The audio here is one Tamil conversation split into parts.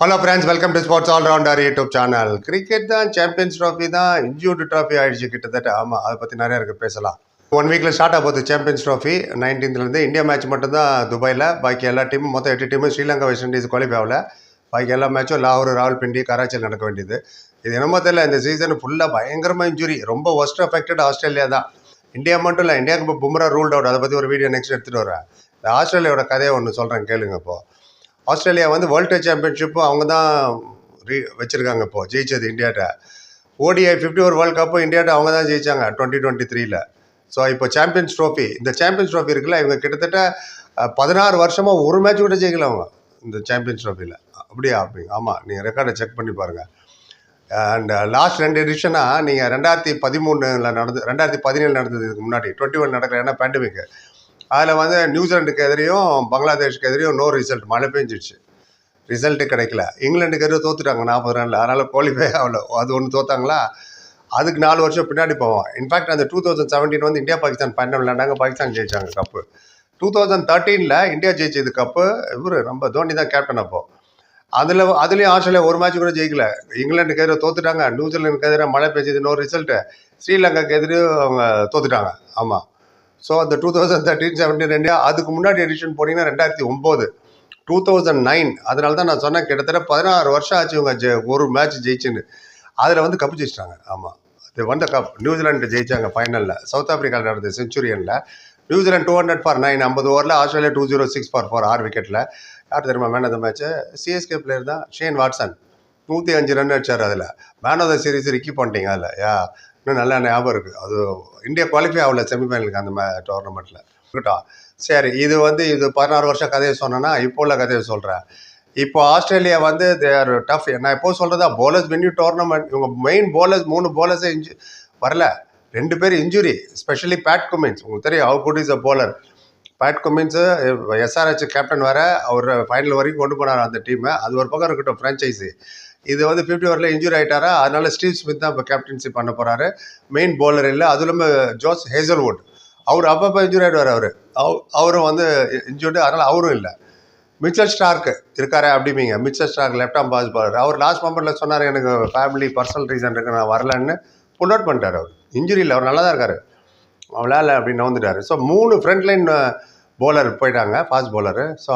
Hello friends welcome to sports allrounder YouTube channel cricket தான் சாம்பியன்ஸ் ட்ராஃபி தான் இன்ஜூர்டு ட்ராஃபி ஆயிடுச்சு கிட்டத்தட்ட. ஆமாம் அதை பற்றி நிறையா இருக்குது பேசலாம். ஒன் வீக்கில் ஸ்டார்ட் ஆக போகுது சாம்பியன்ஸ் ட்ராஃபி நைன்டீன்த்லேருந்து இந்தியா மேட்ச் மட்டும்தான் துபாயில் பாக்கி எல்லா டீமும் மொத்தம் எட்டு டீமும் ஸ்ரீலங்கா வெஸ்ட் இண்டீஸ் குவாலிஃபை ஆகல. பாக்கி எல்லா மேட்சும் லாகூர் ராவல்பிண்டி கராச்சியில் நடக்க வேண்டியது. இது என்னமோ தெரியல இந்த சீசன் ஃபுல்லாக பயங்கரமாக இன்ஜுரி ரொம்ப ஒஸ்ட் அஃபெக்டட் ஆஸ்திரேலியா தான். இந்தியா மட்டும் இல்லை இந்தியாவுக்கு இப்போ பும்ரா ரூல்ட் அவுட் அதை பற்றி ஒரு வீடியோ நெக்ஸ்ட் எடுத்துகிட்டு வரேன் இந்த ஆஸ்திரேலியாவோட கதையை ஒன்று சொல்கிறேன் கேளுங்க இப்போது ஆஸ்திரேலியா வந்து வேர்ல்டு டெஸ்ட் சாம்பியன்ஷிப்பும் அவங்க தான் ரீ வச்சுருக்காங்க இப்போது ஜெயித்தது இந்தியாட்ட. ஓடிஐ ஃபிஃப்டி ஒரு வேர்ல்டு கப்பும் இந்தியாட்ட அவங்க தான் ஜெயிச்சாங்க டுவெண்ட்டி டுவெண்ட்டி த்ரீல ஸோ இப்போ சாம்பியன்ஸ் ட்ரோஃபி இந்த சாம்பியன்ஸ் ட்ரோஃபி இருக்குல்ல இவங்க கிட்டத்தட்ட பதினாறு வருஷமாக ஒரு மேட்ச் கூட ஜெயிக்கல அவங்க இந்த சாம்பியன்ஸ் ட்ரோஃபியில் அப்படியா? அப்படி ஆமாம் நீங்கள் ரெக்கார்டை செக் பண்ணி பாருங்கள் அண்ட் லாஸ்ட் ரெண்டு எடிஷனாக நீங்கள் ரெண்டாயிரத்தி பதிமூணில் நடந்து ரெண்டாயிரத்தி பதினேழு நடந்தது இதுக்கு முன்னாடி டுவெண்ட்டி ஒன் நடக்கல ஏன்னா பேண்டமிக்கு அதில் வந்து நியூசிலாண்டுக்கு எதிரையும் பங்களாதேஷ்க்கு எதிரையும் நோ ரிசல்ட் மழை பெஞ்சிடுச்சு. ரிசல்ட்டு கிடைக்கல. இங்கிலாந்துக்கு எதிரும் தோத்துட்டாங்க நாற்பது ரனில். அதனால் குவாலிஃபை ஆகல. அது ஒன்று தோத்தாங்களா? அதுக்கு நாலு வருஷம் பின்னாடி போவோம். இன்ஃபேக்ட் அந்த டூ தௌசண்ட் செவன்டீன் வந்து இந்தியா பாகிஸ்தான் பயணம் விளையாண்டாங்க பாகிஸ்தான் ஜெயிச்சாங்க கப்பு டூ தௌசண்ட் தேர்ட்டீனில் இந்தியா ஜெயிச்சது கப்பு இவர் நம்ம தோனி தான் கேப்டன் அப்போது அதில் அதுலேயும் ஆஸ்திரேலியா ஒரு மேட்ச் கூட ஜெயிக்கல. இங்கிலாண்டுக்கு எதிராக தோத்துட்டாங்க. நியூசிலாண்டுக்கு எதிராக மழை பெஞ்சது நோ ரிசல்ட்டு ஸ்ரீலங்காக்கு எதிரும் அவங்க தோத்துட்டாங்க. ஆமாம் ஸோ அந்த டூ தௌசண்ட் தேர்ட்டின் செவன்டீன் ரெண்டு அதுக்கு முன்னாடி எடிஷன் போனீங்கன்னா ரெண்டாயிரத்தி ஒம்பது. டூ தௌசண்ட் நைன் அதனால தான் நான் சொன்னேன் கிட்டத்தட்ட பதினாறு வருஷம் ஆச்சு இவங்க ஜெ ஒரு மேட்ச் ஜெயிச்சுன்னு. அதில் வந்து கப்பு ஜெயிச்சிட்டாங்க. ஆமாம் வந்த கப் நியூசிலாண்டு ஜெயிச்சாங்க ஃபைனலில் சவுத் ஆப்பிரிக்காவில் நடந்த செஞ்சுரியனில் New Zealand two hundred for nine ஐம்பது ஓவரில் Australia two zero six for four ஆறு விக்கெட்டில் யார் தெரியுமா man of the match CSK player தான் ஷேன் வாட்சன் நூற்றி அஞ்சு ரன் அடிச்சார் அதில். Man of the series Ricky பண்ணிட்டீங்க அதில். யா இன்னும் நல்லா ஞாபகம் இருக்குது அது இந்தியா குவாலிஃபை ஆகல செமிஃபைனலுக்கு அந்த மே டோர்னமெண்ட்டில் இருக்கட்டும் சரி இது வந்து இது பதினாறு வருஷம் கதையை சொன்னேன்னா இப்போ உள்ள கதையை சொல்கிறேன் இப்போ ஆஸ்திரேலியா வந்து தே ஆர் டஃப் நான் எப்போ சொல்கிறதா போலர்ஸ் வென்யூ டோர்னமெண்ட் இவங்க மெயின் போலர்ஸ் மூணு போலர்ஸே இன்ஜு வரல. ரெண்டு பேர் இன்ஜுரி ஸ்பெஷலி பேட் குமின்ஸ் உங்களுக்கு தெரியும் how good is a bowler Pat Cummins SRH captain வர அவர் ஃபைனல் வரைக்கும் கொண்டு போனார் அந்த டீமை அது ஒரு பக்கம் இருக்கட்டும் ஃப்ரான்ச்சைஸி இது வந்து ஃபிஃப்டி ஓவரில் இன்ஜுரி ஆகிட்டாரா அதனால ஸ்டீவ் ஸ்மித் தான் இப்போ கேப்டன்ஷிப் பண்ண போகிறாரு மெயின் பவுலர் இல்லை அதுவும் இல்லாமல் ஜோஸ் ஹேசல்வுட். அவர் அப்பப்போ இன்ஜுரி ஆகிடுவார் அவர். அவரும் வந்து இன்ஜூர்டு அதனால் அவரும் இல்லை. மிச்சல் ஸ்டார்க்கு இருக்காரு அப்படிமீங்க Mitchell Starc left arm pace bowler அவர் லாஸ்ட் மொமெண்ட்டில் சொன்னார் எனக்கு ஃபேமிலி பர்சனல் ரீசன் இருக்கு நான் வரலன்னு. புல் அவுட் பண்ணிட்டார் அவர். இன்ஜுரி இல்லை அவர் நல்லா தான் இருக்காரு அவளால் அப்படின்னு வந்துட்டார் ஸோ மூணு ஃப்ரண்ட் லைன் பவுலர் போயிட்டாங்க ஃபாஸ்ட் பவுலரு ஸோ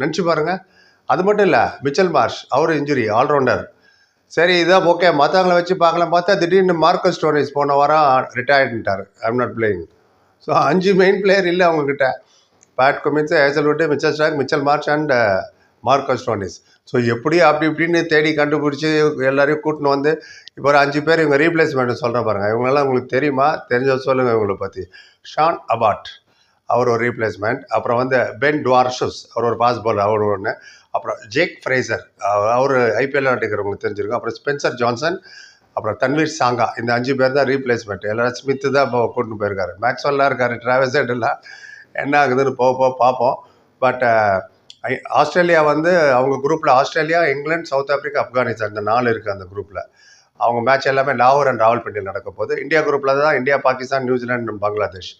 நினச்சி பாருங்கள் அது மட்டும் இல்லை மிச்சல் மார்ஷ் அவர் இன்ஜுரி ஆல்ரவுண்டர் சரி இதான் ஓகே மற்றவங்கள வச்சு பார்க்கலாம். பார்த்தா திடீர்னு மார்க்கஸ் ஸ்டோரேஜ் போன வாரம் ரிட்டையர்டுட்டார் ஐம் நாட் பிளேயிங் ஸோ அஞ்சு மெயின் பிளேயர் இல்லை அவங்கக்கிட்ட Pat Cummins Hazlewood Mitchell Starc Mitchell Marsh and Marcus Stoinis so எப்படி அப்படி இப்படின்னு தேடி கண்டுபிடிச்சி எல்லாரையும் கூட்டின்னு வந்து இப்போ ஒரு அஞ்சு பேர் இவங்க ரீப்ளேஸ்மெண்ட் சொல்கிறேன் பாருங்கள் இவங்கெல்லாம் உங்களுக்கு தெரியுமா? தெரிஞ்ச சொல்லுங்கள் இவங்களை பற்றி ஷான் அபாட் அவர் ஒரு ரீப்ளேஸ்மெண்ட் அப்புறம் வந்து பென் டுவார்ஷஸ் அவர் ஒரு பாஸ் பால் அவர் ஒன்று அப்புறம் ஜேக் ஃப்ரேசர் அவர் ஐபிஎல் ஆட்டுக்கிறவங்களுக்கு தெரிஞ்சிருக்கும். அப்புறம் ஸ்பென்சர் ஜான்சன் அப்புறம் தன்வீர் சாங்கா இந்த அஞ்சு பேர் தான் ரீப்ளேஸ்மெண்ட் எல்லாரும் ஸ்மித்து தான் இப்போ கூட்டின்னு போயிருக்காரு. மேக்ஸ்வெல்லாம் இருக்காரு டிராவல்ஸ் எல்லாம். என்ன ஆகுதுன்னு போக போக பார்ப்போம். பட் ஆஸ்திரேலியா வந்து அவங்க குரூப்பில் Australia England South Africa Afghanistan இந்த நாலு இருக்குது அந்த குரூப்பில் அவங்க மேட்ச் எல்லாமே லாகூர் அண்ட் ராவல்பிண்டியில் நடக்க போகுது. இந்தியா குரூப்பில் தான் India Pakistan New Zealand Bangladesh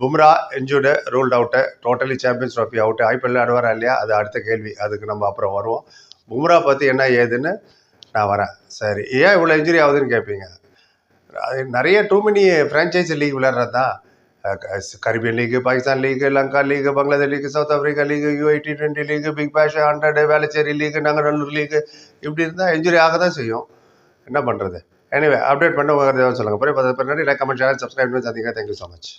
Bumrah injured ruled out totally champions trophy out IPL ஆடுவாரா இல்லையா? அது அடுத்த கேள்வி. அதுக்கு நம்ம அப்புறம் வருவோம். பும்ரா பற்றி என்ன ஏதுன்னு நான் வரேன். சரி. ஏன் இவ்வளோ இன்ஜுரி ஆகுதுன்னு கேட்பீங்க அது நிறைய டூ மினி ஃப்ரான்ச்சைஸி லீக் விளையாடுறது தான் Caribbean league Pakistan league Lanka league Bangladesh league South Africa league UAE T twenty league big bash hundred Velachery league Nanganallur league இப்படி இருந்தால் இன்ஜுரி ஆக தான் செய்யும். என்ன பண்ணுறது எனவே அப்டேட் பண்ண சொல்லுங்கள் பிறகு பத்து பின்னாடி லைக் கமெண்ட் சேனல் சப்ஸ்கிரைப் பண்ணி சந்திங்க தேங்க்யூ ஸோ மச்